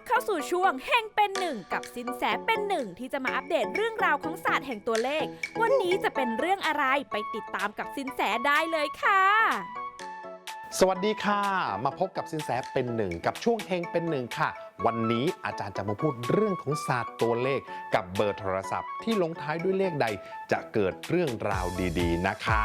ับเข้าสู่ช่วงแห่งเป็นหนึ่งกับสินแสเป็นหนึ่งที่จะมาอัปเดตเรื่องราวของศาสตร์แห่งตัวเลข วันนี้จะเป็นเรื่องอะไรไปติดตามกับสินแสได้เลยค่ะ สวัสดีค่ะ มาพบกับสินแสเป็นหนึ่งกับช่วงเฮงเป็นหนึ่งค่ะ วันนี้อาจารย์จะมาพูดเรื่องของศาสตร์ตัวเลข กับเบอร์โทรศัพท์ที่ลงท้ายด้วยเลขใด จะเกิดเรื่องราวดี ๆ นะคะ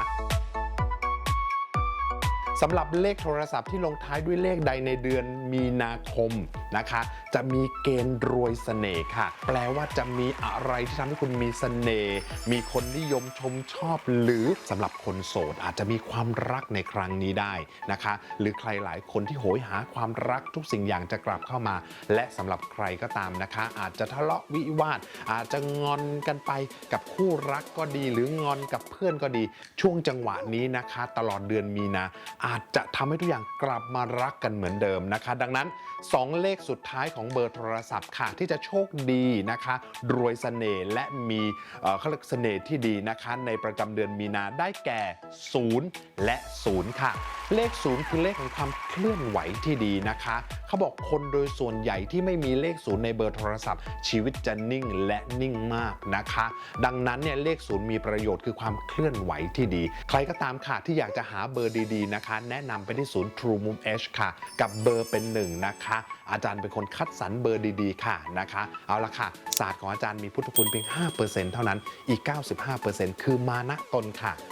สำหรับเลขโทรศัพท์ที่ลงท้ายด้วยเลขใดในเดือนมีนาคมนะคะ จะมีเกณฑ์รวยเสน่ห์ค่ะ แปลว่าจะมีอะไรที่ทำให้คุณมีเสน่ห์มีคนนิยมชมชอบ หรือสำหรับคนโสดอาจจะมีความรักในครั้งนี้ได้นะคะ หรือใครหลายคนที่โหยหาความรักทุกสิ่งอย่างจะกลับเข้ามา และสำหรับใครก็ตามนะคะ อาจจะทะเลาะวิวาท อาจจะงอนกันไปกับคู่รักก็ดี หรืองอนกับเพื่อนก็ดี ช่วงจังหวะนี้นะคะ ตลอดเดือนมีนาอาจจะทำให้ทุกอย่างกลับมารักกันเหมือนเดิมนะคะ ดังนั้น 2 เลขสุดท้ายของเบอร์โทรศัพท์ค่ะ ที่จะโชคดีนะคะ รวยเสน่ห์และมีเอ่อเขาเรียกเสน่ห์ที่ดีนะคะ ในประจำเดือนมีนาได้แก่ 0 และ 0 ค่ะเลข0คือเลขของความเคลื่อนไหวที่ดีนะคะ เขาบอกคนโดยส่วนใหญ่ที่ไม่มีเลข0ในเบอร์โทรศัพท์ ชีวิตจะนิ่งและนิ่งมากนะคะ ดังนั้นเนี่ยเลข0มีประโยชน์คือความเคลื่อนไหวที่ดี ใครก็ตามค่ะที่อยากจะหาเบอร์ดีๆนะคะ แนะนำไปที่ศูนย์ True Move H ค่ะ กับเบอร์เป็นหนึ่งนะคะ อาจารย์เป็นคนคัดสรรเบอร์ดีๆ ค่ะนะคะ เอาละค่ะ ศาสตร์ของอาจารย์มีพุทธคุณเพียง 5%เท่านั้นอีก 95%คือมานะตนค่ะ